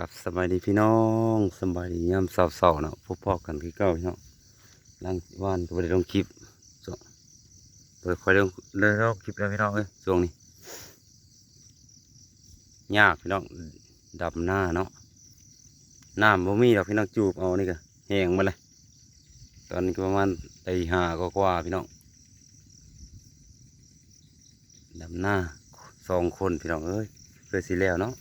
กับสบายดีพี่น้องสบายดียามเศร้าๆเนาะพบพอกันคือเก่าพี่น้องหลังว่านก็ไม่ได้ลงคลิปส่วนเปิดคอยลงเลยลงคลิปแล้วพี่น้องเอ้ยช่วงนี้ยากพี่น้องดำหน้าเนาะน้ำบ่มีดอกพี่น้องจูบเอานี่ก็แห้งมาเลยตอนนี้ประมาณตีห้าก็กว่าพี่น้องดำหน้าสองคนพี่น้องเอ้ยเพื่อสิแล้วเนาะ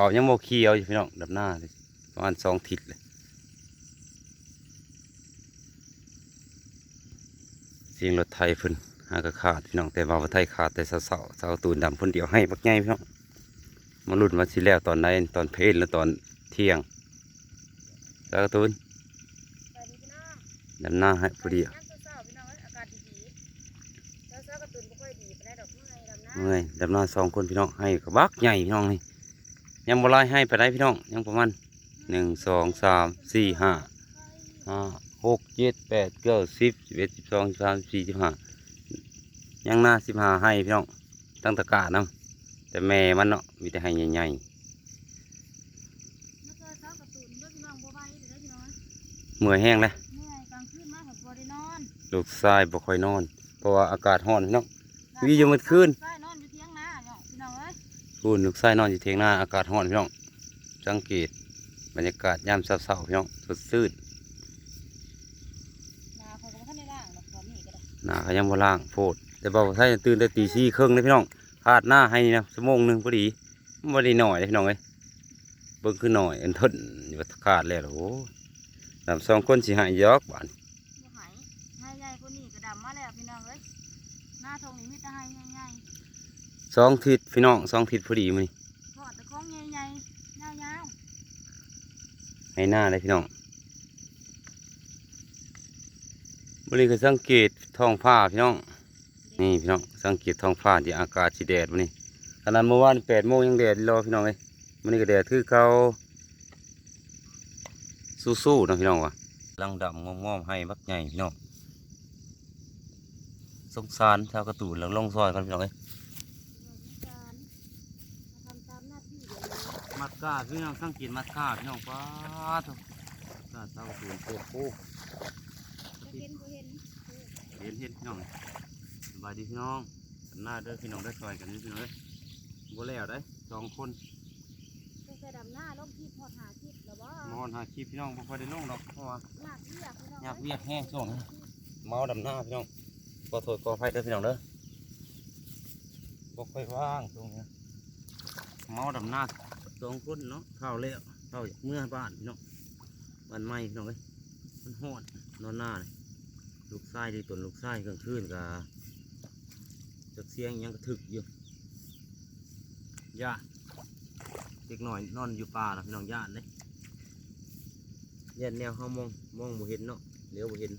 เขายังโมเคียวอยู่พี่น้องดับหน้าเลยประมาณสองทิศเลยเสียงรถไทยเพิ่นหากระขาดพี่น้องแต่ว่าว่าไทยขาดแต่เสาเสาเสาตูนดำเพิ่นเดียวให้บักใหญ่พี่น้องมาลุ้นว่าสิแล้วตอนไหนตอนเพลนหรือตอนเที่ยงเสาตูนสวัสดีพี่น้องดำหน้าให้พอดีน้ำเศร้าๆพี่น้องเอ้ยอากาศดีๆเช้าๆกระตุนไม่ค่อยดีไปได้ดอกเมื่อยดำน้เมื่อยดำหน้าสองคนพี่น้องให้กระบักใหญ่พี่น้องนี่ ยังบ่ไล่ให้ไปได้พี่น้อง ยังประมาณหนึ่งสองสามสี่ห้าห้าหกเจ็ดแปดเก้าสิบสิบเอ็ดสิบสองสิบสามสิบสี่สิบห้ายังหน้าสิบห้าให้พี่น้อง ตั้งตะกร้านํแต่แม่มันเนาะมีแต่ให้ใหญ่ำเมื่อเช้ากระตุนเมื่อพี่น้องบัวใบเดี๋ยวได้พี่น้องเอ้ยๆเมื่อยแห้งเลยเมื่อยกลางคืนมาผมบ่ได้นอนลูกชายบ่ค่อยนอน เพราะว่าอากาศร้อนพี่น้องวีอยู่เมื่อคืนใช่น เอ้ยคุณลูกชายนอนอยู่เทียงหน้าอากาศร้อนพี่น้องสังเกตบรรยากาศยามเช้าๆพี่น้องสดชื่นนาเขาก็บ่ทันได้ล่างดอกตอนนี้ก็ได้หน้าเขายังบ่ล่างโพดแต่บ่าวไทยตื่นแต่ตีสี่ครึ่งเลยพี่น้องคาดหน้าให้นี่นะชั่วโมงหนึงพอดีบ่ได้หน่อยเลยพี่น้องเอ้ยเบิ่งคือหน่อยอันทนอยู่ว่าขาดแล้วโอ้ลำสองคนสิหายยอกบานบ่หายให้ใหญ่กว่านี้ก็ดำมาแล้วพี่น้องเอ้ยหน้าทงนี้มีแต่ให้ใหญ่ สองทิศพี่น้องสองทิศพอดีมื้อนี้ๆทอดแต่ของใหญ่ๆยาวให้หน้าเลยพี่น้องมื้อนี้ก็สังเกตท้องฟ้าพี่น้องๆนี่พี่น้องสังเกตท้องฟ้าที่อากาศสิแดดมื้อนี้ขนาดเมื่อวาน8โมงยังแดดอยู่รอพี่น้องเอ้ยมื้อนี้ก็แดดคือเขาสู้ๆเนาะพี่น้องว่ะลังดำงอมๆให้บักใหญ่พี่น้องสงสารชาวกระตูนหลังลงซอยกันพี่น้องเอ้ย การมาทำตามหน้าที่เดี๋ยวนี้ มัด กาพี่น้องสังเกตมัดกาพี่น้องป้าทุกกาเต้าตูนโคโคกจะเห็นเห็นเห็นพี่น้องสบายดีพี่น้องหน้าเด้อพี่น้องได้ซอยกันนี่พี่น้องเด้อบ่แล้วได้สองคนต้องใส่ดำหน้าลงคลิปพอหาคลิปแล้วบ่นอนหาคลิปพี่น้องบ่ค่อยได้ลงดอกเพราะว่าหนักเรียกพี่น้องอยากเวียกแห้งช่วงเมาดำหน้าพี่น้องขอโทษขออภัยเด้อพี่น้องเด้อบ่ค่อยว่างช่วงนี้เมาดำหน้า สองคนเนาะเข้าแล้วเข้าเมื่อบ้านพี่น้องบ้านใหม่พี่น้องเอ้ยมันฮอดนอนหน้าเลยลูกไส้ที่ตนลูกไส้กลางคืนกับจักเสียงยังกระถึกอยู่ย่าเด็กหน่อยนอนอยู่ป่านะพี่น้องย่านเลยย่านแนวเขามองมองบ่เห็นเนาะเลี้ยวบ่เห็น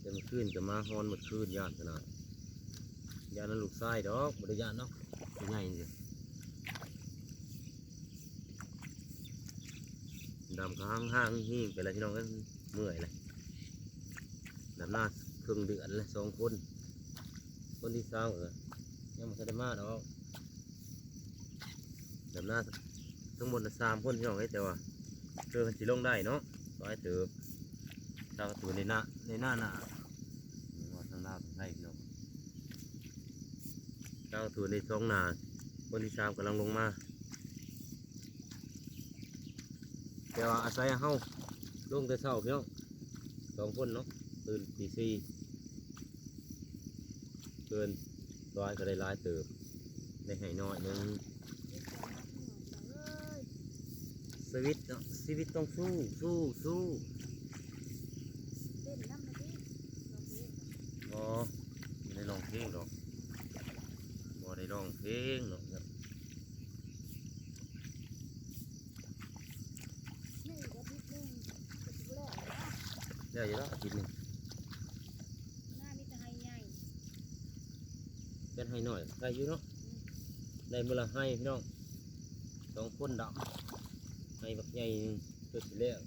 แต่เมื่อคืนก็มาฮอนมื่อคืนย่านขนาด ยานั้นลูกไส้ดอกบ่ได้ย่านเนาะเป็นไงนี่ดำค้างห้างหิ้งไปแล้วพี่น้องเอ้ยเมื่อยเลยดำหน้าครึ่งเดือนเลยสองคน คนที่สามเออยังไม่ได้มาดอกดำหน้าทั้งหมดสามคนพี่น้องเอ้แต่ว่าเจอกันสิลงได้เนาะร้อยเติบดาวตัวในหน้าในหน้าหน้าว่าทางลาวทางไทยพี่น้อง ดาวตัวในท้องนาคนที่สามกำลังลงมา แต่ว่าอาศัยเฮาลงแต่เช้าพี่น้องสองคนเนาะตื่นตีสี่เกินร้อยก็ได้หลายเติบได้ให้น้อยหนึงชีวิตเนาะชีวิตต้องสู้สู้สู้ เต้นน้ำมาดิลองเพลงก่อน บ่ไม่ได้ร้องเพลงหรอกบ่ได้ร้ องเพลงหรอกครับนี่ก็นิดนึงก็สิบ่แล้วอยู่แล้วอาทิตย์หนึงหน้ามีแต่ให้ใหญ่เป็นให้หน่อยได้อยู่เนาะได้เมื่อละให้พี่น้องสองคนดำให้บักใหญ่หนึ่งเพื่อสิแล้ว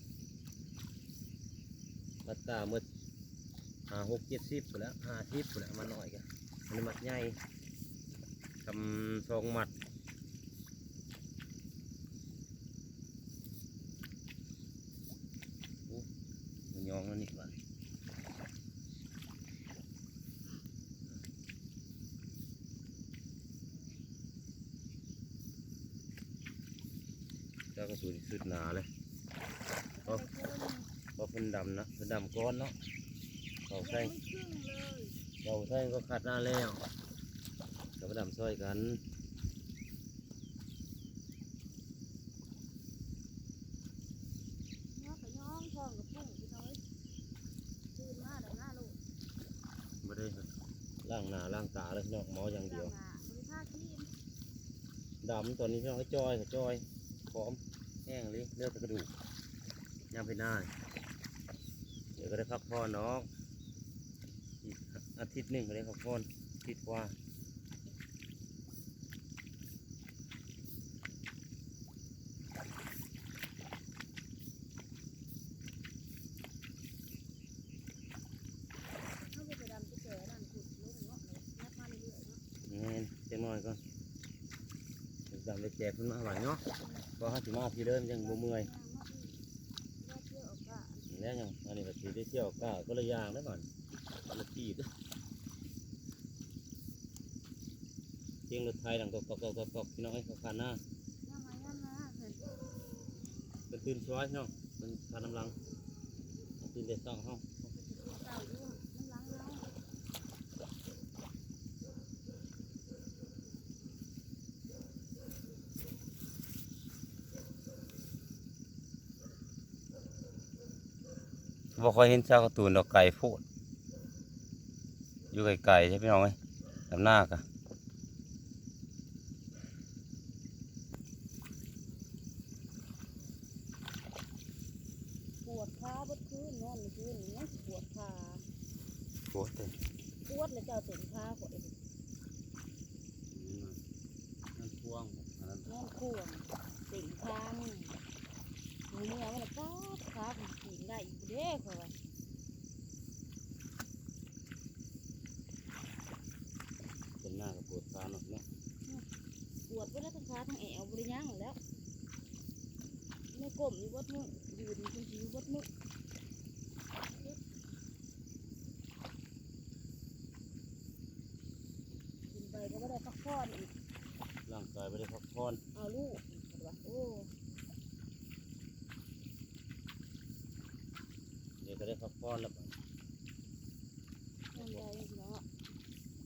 ปัตตาเมื่อหาหกเจ็ดสิบไปแล้วห้าสิบไปแล้วมาหน่อยกันมันมัดใหญ่ำสองหมัดโอ้มันยองแล้วนี่ก่อนเจ้าก็สูดสุดหนาเลยไปเลยครึ่งเพราะเพิ่นดำนะเพิ่นดำก้อนเนาะเขายังใส่ไม่ครึ่งเลยเขาใส่ก็ขาดหน้าแล้ว ก็ไปดำซอยกันเนาะก็ย่องทองกับพุ่งพี่น้อยตื่นมาแต่หน้าลูกไม่ได้ล่างหน้าล่างตาเลยเนาะหมออย่างเดียวจ้างหน้าบริภาคที่ดำตอนนี้พี่น้องให้จอยกับจอยพร้อมแห้งเลยเลือดแต่กระดูกย่ำไปหน้าเดี๋ยวก็ได้พักผ่อนเนาะอีกอาทิตย์หนึ่งก็ได้พักผ่อนอาทิตย์กว่าเขาไปดำที่เจอนั่นขุดลงเนาะเลยนับมาเรื่อยๆเนาะ เงี้ยเจ๊น้อย ก่อนดำไปแจกขึ้นมาหวานเนาะก็ห้าสิมาพี่เดิมยังบ่เมื่อยแล้วยังอันนี้ก็สีได้เที่ยวก้าก็ละยางได้ก่อนคนละทีบเด้อเชียงรถไทยดังกอกกอกกอกกอกพี่น้องให้เขาขาหน้าเป็นตื่นช้อยเนาะเป็นพาน้ำลังตื่นเด็ดต้องห้องเนาะ บ่ค่อยเห็นเจ้าการ์ตูนดอกไก่โพูดอยู่ไกลๆใช่พี่น้องไหมลำหน้ากะปวดขาบดคืนนอนเมื่อคืนนี่ยังสิปวดขาโอ้ยปวดแล้วเจ้าถึงขาขวดนั่นพวงอันนั้นนอนข่วงติ่งคางมือเมื่อมันก็ขาผมติ่งได้อีก เด้อเขาว่าเป็นหน้ากับปวดขาหน่อยเนาะปวดไปแล้วทั้งขาทั้งแอวบริยังแล้วไม่ก้มอยู่บดมือยืนจนสิอยู่บดมือกินไปก็ไม่ได้พักผ่อนอีกร่างกายไม่ได้พักผ่อนเอาลูกเห็นปะโอ้ เดี๋ยวก็ได้พักผ่อนแล้วบัด ยังไงเนาะ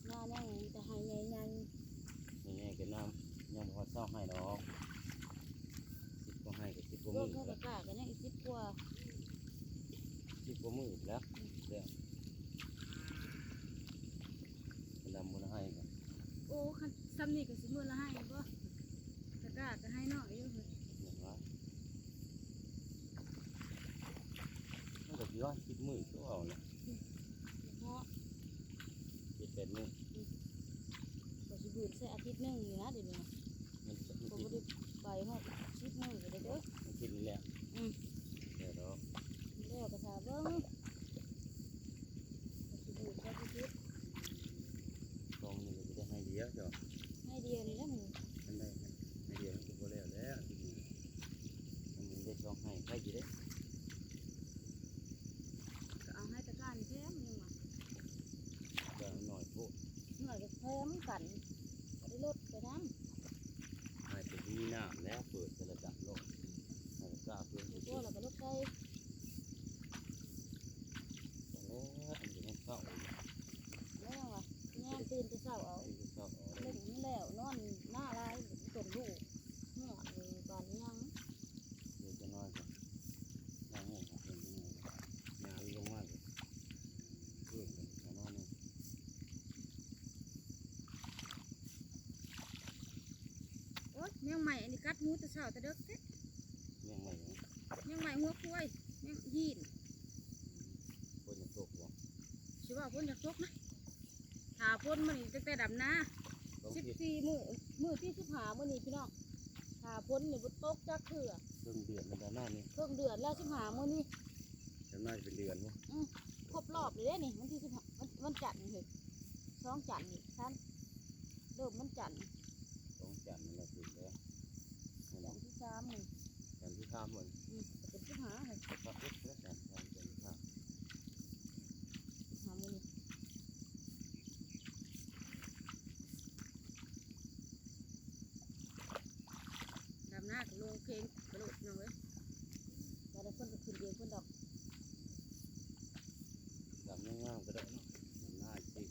หน้านั่งจะให้ไงไง นี่ไงก็น้ำยังพอเศร้าให้ดอกสิบก็ให้กับสิบกว่า พว มื ก อ เขา แล้ว กล้ากันยังอีกสิบกว่า สิ บกว่ามือแล้วเดี๋ยวเป็นดำบนให้กันโอ้คันซ้ำนี่ก็สิมือละให้บ่ตะกร้าก็ให้น้อยอยู่เฮ้ยเห็นไหมมันก็ย้อนสิบมือก็เอานะเพราะเจ็ดแปดมือก็สิบืนใส่อาทิตย์หนึงนี่นะเดี๋ยวนี้นะมันมันก็คิดบ่ได้ไปฮอดสิบมื้อก็ได้เด้อ มันคิดนี่แหละ อืม เดี๋ยวเรา แล้วก็ถ้าเบิ่งก็สิบืนใส่อาทิตย์ กองนี่ก็จะได้ให้เดียวจ้ะ ให้เดียวนี่แหละหมู มันได้ให้เดียวมันก็บ่แล้วแล้วที่นี่มันได้ช่องให้ใครจะได้ ก็เอาให้ตะกร้านี่แถมหนึงว่ะ ก็หน่อยพวก หน่อยก็แถม กันก็ได้ลดไปนำให้เป็นที่น้ำแล้วเปิดกระดับโลกให้กล้าเพื่อนอยู่ที่ตัวแล้วก็ลดไปแล้วอันนี้มันเข้าอีก แล้วว่ะแย่งตื่นแต่เช้าเอา อันนี้เข้าเอาเล เล่ ย นนี่แล้วนอนหน้าลายต้นลูกหอดเลยบานยัง เดี๋ยวจะน้อยกว่าน้ำหูของเพื่อนที่นี่ยาวลงมากเลยเพื่อนกันแค่น้อยนึง โอ๊ยแมงใหม่อันนี้กัดหูแต่เช้าแต่เด็กเด้ยังไม่ยังแมงใหม่หัวคุ้ยแมงยีนคนยังตกบ่สิว่าพ้นจากตกนะหาพ้นมันนี่ตั้งแต่ดำนาต้องสิบคิดสี่มือมือที่สิบหามื่อนี้พี่น้องหาพ้นนี่บุตกจากเถื่อเครื่องเดือดมันจะน่านี่เครื่องเดือนแล้วสิบหามื่อนี้จะน่าจะเป็นเดือนวะครบรอบเลยเด้นี่วันที่สิบหาวันวันจันทร์เหรอสองจันทร์นี่ท่านเริ่มวันจันทร์ สามหนึ่ง แสนที่ ข้ามเหมือนเป็นสิบห้าเลยก็เอ็ดแล้วแสนแสนแสนที่ข้ามหามือดำหน้ากับลงเพลงกระโดดน้องเว้ยแต่ละคนก็ขึ้นเองคนดอกดำง่ายๆก็ได้เนาะดำหน้าสิ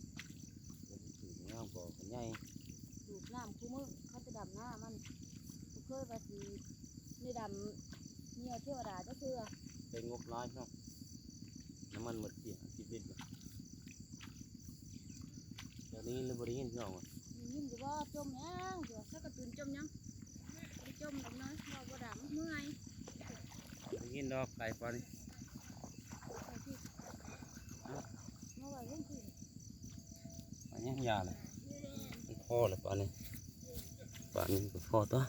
เดี๋ยวถือง่ายกว่ากันใหญ่ดูดน้ำคู่มือเขาจะดำหน้ามันบ่เคยว่าสีนี่ดำ เนี่ยเทวดาเจะคือเป็นงบร้ายเนาะน้ำมันหมดเสียสิบลิตรเดี๋ยวนี้เราบริเวณพี่น้องอะมียินอยู่ว่าจมยังเดี๋ยวสักกระตุนจมยังบ่ได้จมดอกน้อยว่าบ่ดำเมื่อยบริเวณดอกไก่ปลานี่ไปที่เมื่อไหร่เรื่องที่ปลาเนี่ยยาเลยมันคอเลยปลานี่ปลานี่ก็คอตัว